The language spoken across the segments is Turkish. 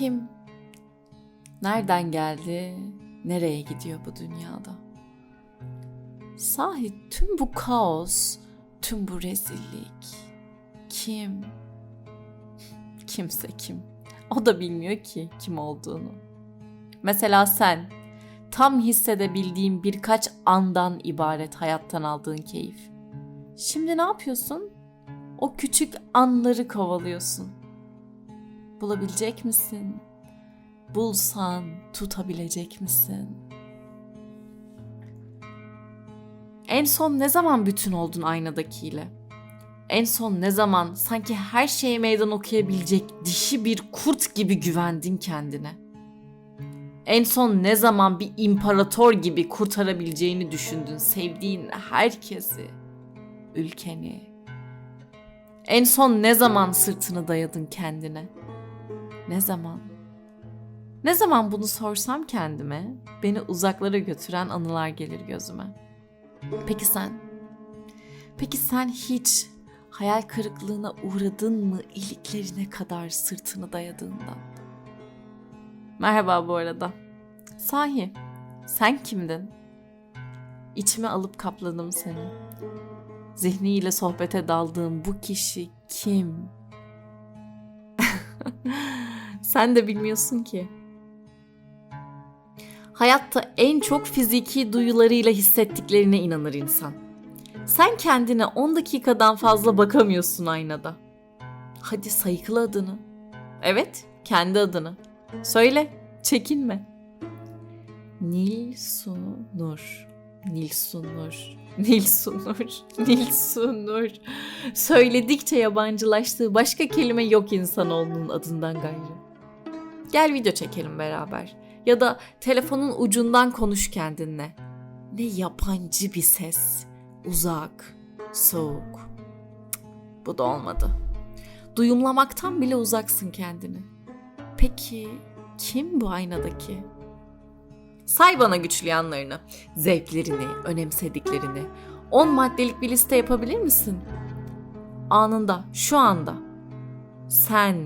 kim? Nereden geldi? Nereye gidiyor bu dünyada? Sahi tüm bu kaos, tüm bu rezillik kim? Kimse kim? O da bilmiyor ki kim olduğunu. Mesela sen tam hissedebildiğin birkaç andan ibaret hayattan aldığın keyif. Şimdi ne yapıyorsun? O küçük anları kovalıyorsun. Bulabilecek misin? Bulsan tutabilecek misin? En son ne zaman bütün oldun aynadakiyle? En son ne zaman sanki her şeye meydan okuyabilecek dişi bir kurt gibi güvendin kendine? En son ne zaman bir imparator gibi kurtarabileceğini düşündün sevdiğin herkesi, ülkeni? En son ne zaman sırtını dayadın kendine? Ne zaman? Ne zaman bunu sorsam kendime, beni uzaklara götüren anılar gelir gözüme. Peki sen? Peki sen hiç hayal kırıklığına uğradın mı iliklerine kadar sırtını dayadığından? Merhaba bu arada. Sahi, sen kimdin? İçime alıp kapladım seni. Zihniyle sohbete daldığım bu kişi kim? sen de bilmiyorsun ki. Hayatta en çok fiziki duyularıyla hissettiklerine inanır insan. Sen kendine 10 dakikadan fazla bakamıyorsun aynada. Hadi sayıkla adını. Evet, kendi adını. Söyle, çekinme. Nilsunur. Nilsunur. Nilsunur. Nilsunur. Söyledikçe yabancılaştığı başka kelime yok insanoğlunun adından gayrı. Gel video çekelim beraber. Ya da telefonun ucundan konuş kendinle. Ne yabancı bir ses. Uzak, soğuk. Bu da olmadı. Duyumlamaktan bile uzaksın kendini. Peki kim bu aynadaki? Say bana güçlü yanlarını, zevklerini, önemsediklerini. 10 maddelik bir liste yapabilir misin? Anında, şu anda. Sen,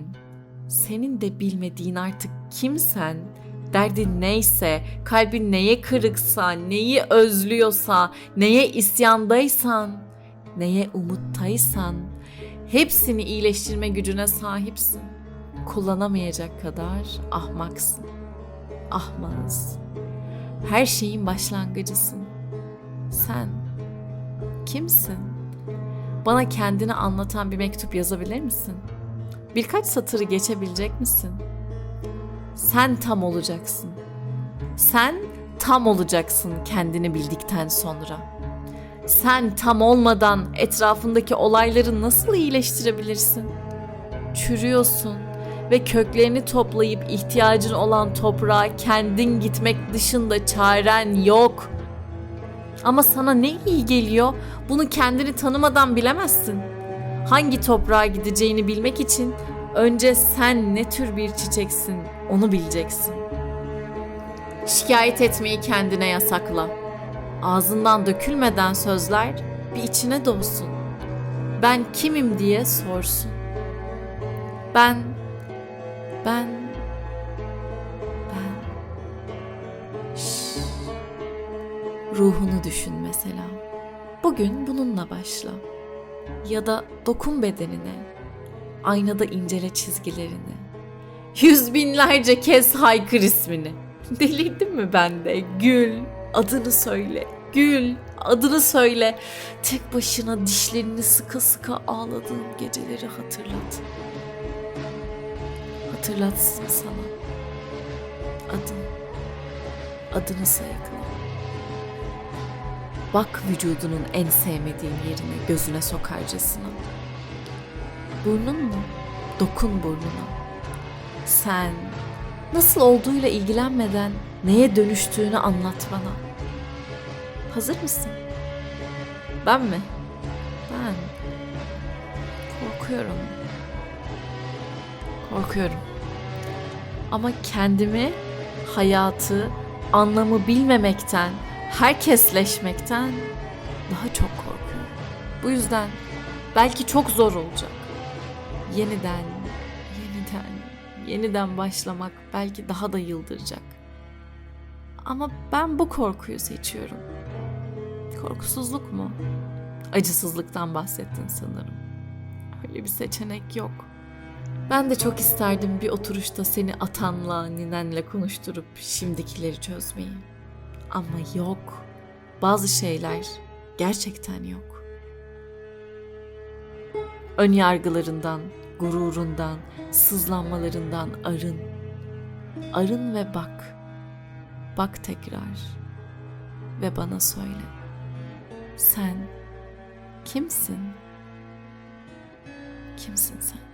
senin de bilmediğin artık kimsen, derdin neyse, kalbin neye kırıksa, neyi özlüyorsa, neye isyandaysan, neye umuttaysan, hepsini iyileştirme gücüne sahipsin. Kullanamayacak kadar ahmaksın. Ahmaz. Her şeyin başlangıcısın. Sen kimsin? Bana kendini anlatan bir mektup yazabilir misin? Birkaç satırı geçebilecek misin? Sen tam olacaksın. Sen tam olacaksın kendini bildikten sonra. Sen tam olmadan etrafındaki olayları nasıl iyileştirebilirsin? Çürüyorsun ve köklerini toplayıp ihtiyacın olan toprağa kendin gitmek dışında çaren yok. Ama sana ne iyi geliyor? Bunu kendini tanımadan bilemezsin. Hangi toprağa gideceğini bilmek için önce sen ne tür bir çiçeksin onu bileceksin. Şikayet etmeyi kendine yasakla. Ağzından dökülmeden sözler bir içine doğsun. Ben kimim diye sorsun. Ben ben ben Şşş. ruhunu düşün mesela. Bugün bununla başla. Ya da dokun bedenine. Aynada incele çizgilerini. Yüz binlerce kez haykır ismini. Delirdim mi ben de? Gül, adını söyle. Gül, adını söyle. Tek başına dişlerini sıka sıka ağladığın geceleri hatırlat. Hatırlatsın sana. Adın. Adını sayıkla. Bak vücudunun en sevmediğin yerine gözüne sokarcasına. Burnun mu? Dokun burnuna. Sen nasıl olduğuyla ilgilenmeden neye dönüştüğünü anlat bana. Hazır mısın? Ben mi? Ben korkuyorum. Korkuyorum. Ama kendimi, hayatı, anlamı bilmemekten, herkesleşmekten daha çok korkuyorum. Bu yüzden belki çok zor olacak. Yeniden, yeniden, yeniden başlamak belki daha da yıldıracak. Ama ben bu korkuyu seçiyorum. Korkusuzluk mu? Acısızlıktan bahsettin sanırım. Öyle bir seçenek yok. Ben de çok isterdim bir oturuşta seni atanla, ninenle konuşturup şimdikileri çözmeyi. Ama yok. Bazı şeyler gerçekten yok. Ön yargılarından, gururundan, sızlanmalarından arın. Arın ve bak. Bak tekrar. Ve bana söyle. Sen kimsin? Kimsin sen?